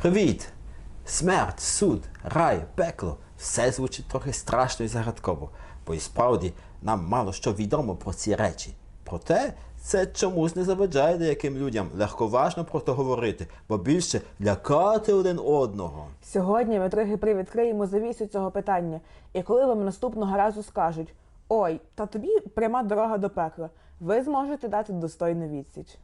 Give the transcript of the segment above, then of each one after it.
Привіт! Смерть, суд, рай, пекло все звучить трохи страшно і загадково, бо і справді нам мало що відомо про ці речі. Проте це чомусь не заважає деяким людям легковажно про то говорити, бо більше лякати один одного. Сьогодні ми трохи привідкриємо завісу цього питання, і коли вам наступного разу скажуть Ой, та тобі пряма дорога до пекла, ви зможете дати достойну відсіч.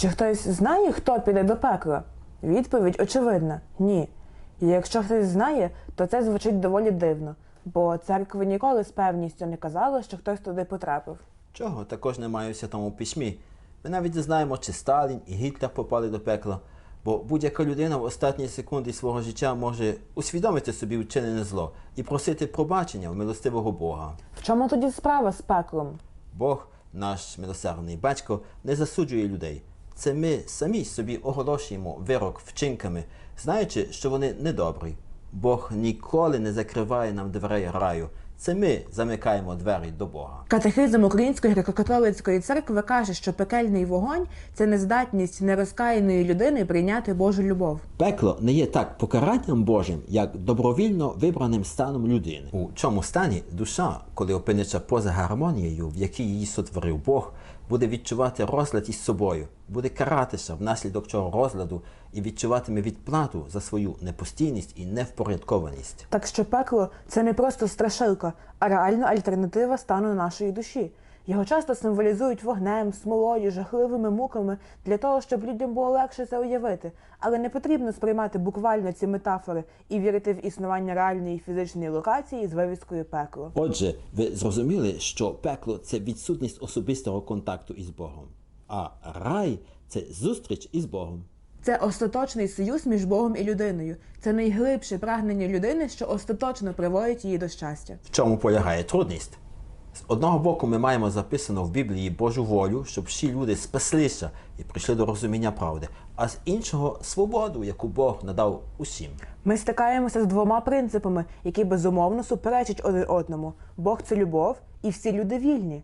Чи хтось знає, хто піде до пекла? Відповідь очевидна ні. І якщо хтось знає, то це звучить доволі дивно, бо церква ніколи з певністю не казала, що хтось туди потрапив. Чого також немає у святому письмі. Ми навіть не знаємо, чи Сталін і Гітлер попали до пекла, бо будь-яка людина в останні секунди свого життя може усвідомити собі вчинене зло і просити пробачення в милостивого Бога. В чому тоді справа з пеклом? Бог, наш милосердний батько, не засуджує людей. Це ми самі собі оголошуємо вирок вчинками, знаючи, що вони недобрі. Бог ніколи не закриває нам дверей раю. Це ми замикаємо двері до Бога. Катехизм Української греко-католицької церкви каже, що пекельний вогонь це нездатність нерозкаяної людини прийняти Божу любов. Пекло не є так покаранням Божим, як добровільно вибраним станом людини. У цьому стані душа, коли опиниться поза гармонією, в якій її сотворив Бог, буде відчувати розлад із собою, буде каратися внаслідок цього розладу і відчуватиме відплату за свою непостійність і невпорядкованість. Так що пекло це не просто страшилка, а реальна альтернатива стану нашої душі. Його часто символізують вогнем, смолою, жахливими муками для того, щоб людям було легше це уявити. Але не потрібно сприймати буквально ці метафори і вірити в існування реальної фізичної локації з вивіскою пекло. Отже, ви зрозуміли, що пекло це відсутність особистого контакту із Богом, а рай це зустріч із Богом. Це остаточний союз між Богом і людиною. Це найглибше прагнення людини, що остаточно приводить її до щастя. В чому полягає трудність? З одного боку, ми маємо записано в Біблії Божу волю, щоб всі люди спаслися і прийшли до розуміння правди, а з іншого свободу, яку Бог надав усім. Ми стикаємося з двома принципами, які безумовно суперечать один одному: Бог це любов, і всі люди вільні.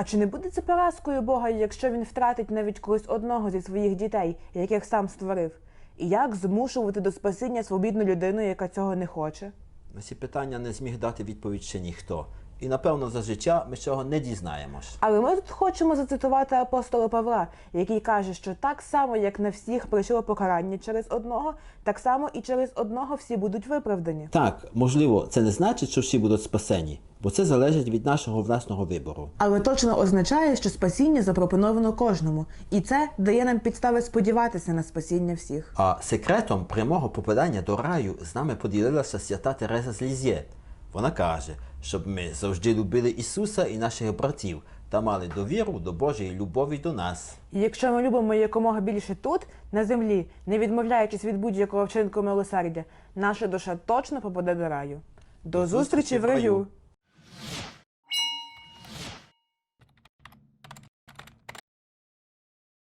А чи не буде це поразкою Бога, якщо він втратить навіть когось одного зі своїх дітей, яких сам створив? І як змушувати до спасіння свобідну людину, яка цього не хоче? На ці питання не зміг дати відповідь ще ніхто. І напевно за життя ми цього не дізнаємось. Але ми тут хочемо зацитувати апостола Павла, який каже, що так само, як на всіх прийшло покарання через одного, так само і через одного всі будуть виправдані. Так, можливо, це не значить, що всі будуть спасені, бо це залежить від нашого власного вибору. Але точно означає, що спасіння запропоновано кожному, і це дає нам підстави сподіватися на спасіння всіх. А секретом прямого попадання до раю з нами поділилася свята Тереза з Лізє. Вона каже, щоб ми завжди любили Ісуса і наших братів та мали довіру до Божої любові до нас. І якщо ми любимо якомога більше тут, на землі, не відмовляючись від будь-якого вчинку милосердя, наша душа точно попаде до раю. До зустрічі в раю!